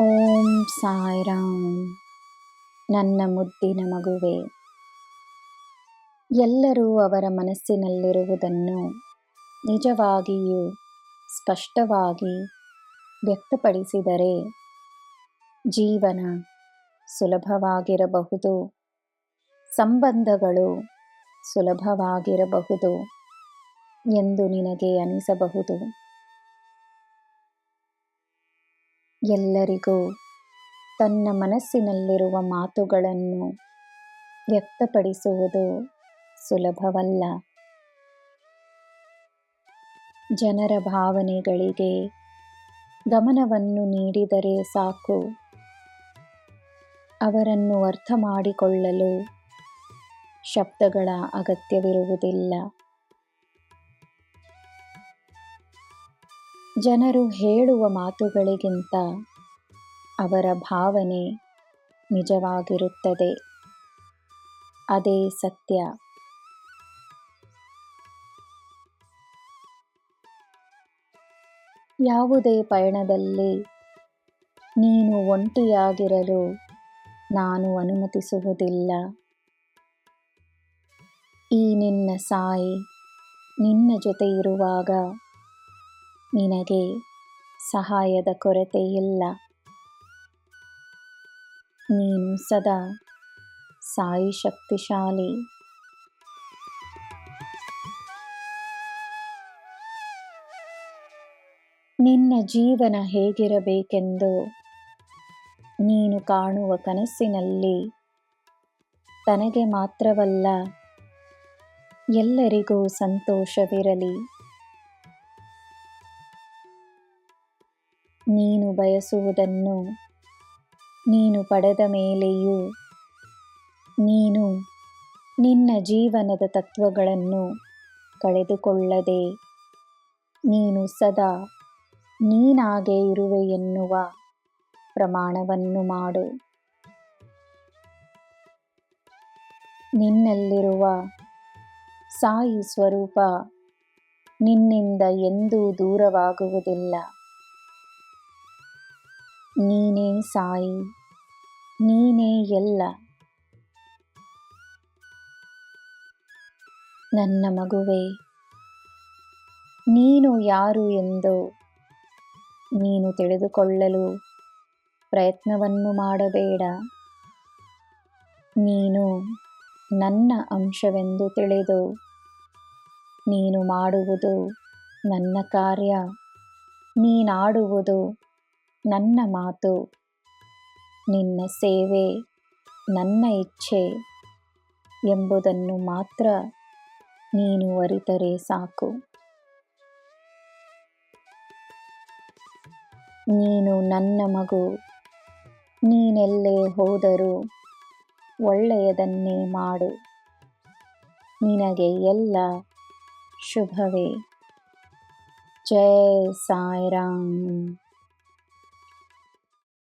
ಓಂ ಸಾಯಿರಾಮ್ ನನ್ನ ಮುದ್ದಿನ ಮಗುವೆ, ಎಲ್ಲರೂ ಅವರ ಮನಸ್ಸಿನಲ್ಲಿರುವುದನ್ನು ನಿಜವಾಗಿಯೂ ಸ್ಪಷ್ಟವಾಗಿ ವ್ಯಕ್ತಪಡಿಸಿದರೆ ಜೀವನ ಸುಲಭವಾಗಿರಬಹುದು, ಸಂಬಂಧಗಳು ಸುಲಭವಾಗಿರಬಹುದು ಎಂದು ನಿನಗೆ ಅನಿಸಬಹುದು. ಎಲ್ಲರಿಗೂ ತನ್ನ ಮನಸ್ಸಿನಲ್ಲಿರುವ ಮಾತುಗಳನ್ನು ವ್ಯಕ್ತಪಡಿಸುವುದು ಸುಲಭವಲ್ಲ. ಜನರ ಭಾವನೆಗಳಿಗೆ ಗಮನವನ್ನು ನೀಡಿದರೆ ಸಾಕು. ಅವರನ್ನು ಅರ್ಥ ಮಾಡಿಕೊಳ್ಳಲು ಶಬ್ದಗಳ ಅಗತ್ಯವಿರುವುದಿಲ್ಲ. ಜನರು ಹೇಳುವ ಮಾತುಗಳಿಗಿಂತ ಅವರ ಭಾವನೆ ನಿಜವಾಗಿರುತ್ತದೆ. ಅದೇ ಸತ್ಯ. ಯಾವುದೇ ಪಯಣದಲ್ಲಿ ನೀನು ಒಂಟಿಯಾಗಿರಲು ನಾನು ಅನುಮತಿಸುವುದಿಲ್ಲ. ಈ ನಿನ್ನ ಸಾಯಿ ನಿನ್ನ ಜೊತೆ ಇರುವಾಗ ನಿನಗೆ ಸಹಾಯದ ಕೊರತೆಯಿಲ್ಲ. ನೀನು ಸದಾ ಸಾಯಿ ಶಕ್ತಿಶಾಲಿ. ನಿನ್ನ ಜೀವನ ಹೇಗಿರಬೇಕೆಂದು ನೀನು ಕಾಣುವ ಕನಸಿನಲ್ಲಿ ತನಗೆ ಮಾತ್ರವಲ್ಲ ಎಲ್ಲರಿಗೂ ಸಂತೋಷವಿರಲಿ. ನೀನು ಬಯಸುವುದನ್ನು ನೀನು ಪಡೆದ ಮೇಲೆಯೂ ನೀನು ನಿನ್ನ ಜೀವನದ ತತ್ವಗಳನ್ನು ಕಳೆದುಕೊಳ್ಳದೆ ನೀನು ಸದಾ ನೀನಾಗೆ ಇರುವೆ ಎನ್ನುವ ಪ್ರಮಾಣವನ್ನು ಮಾಡು. ನಿನ್ನಲ್ಲಿರುವ ಸಾಯಿ ಸ್ವರೂಪ ನಿನ್ನಿಂದ ಎಂದೂ ದೂರವಾಗುವುದಿಲ್ಲ. ನೀನೇ ಸಾಯಿ, ನೀನೇ ಎಲ್ಲ. ನನ್ನ ಮಗುವೆ, ನೀನು ಯಾರು ಎಂದು ನೀನು ತಿಳಿದುಕೊಳ್ಳಲು ಪ್ರಯತ್ನವನ್ನು ಮಾಡಬೇಡ. ನೀನು ನನ್ನ ಅಂಶವೆಂದು ತಿಳಿದು ನೀನು ಮಾಡುವುದು ನನ್ನ ಕಾರ್ಯ, ನೀನಾಡುವುದು ನನ್ನ ಮಾತು, ನಿನ್ನ ಸೇವೆ, ನನ್ನ ಇಚ್ಛೆ ಎಂಬುದನ್ನು ಮಾತ್ರ ನೀನು ಅರಿತರೆ ಸಾಕು. ನೀನು ನನ್ನ ಮಗು, ನೀನೆಲ್ಲೇ ಹೋದರೂ ಒಳ್ಳೆಯದನ್ನೇ ಮಾಡು. ನಿನಗೆ ಎಲ್ಲ ಶುಭವೇ. ಜಯ ಸಾಯಿರಾಮ್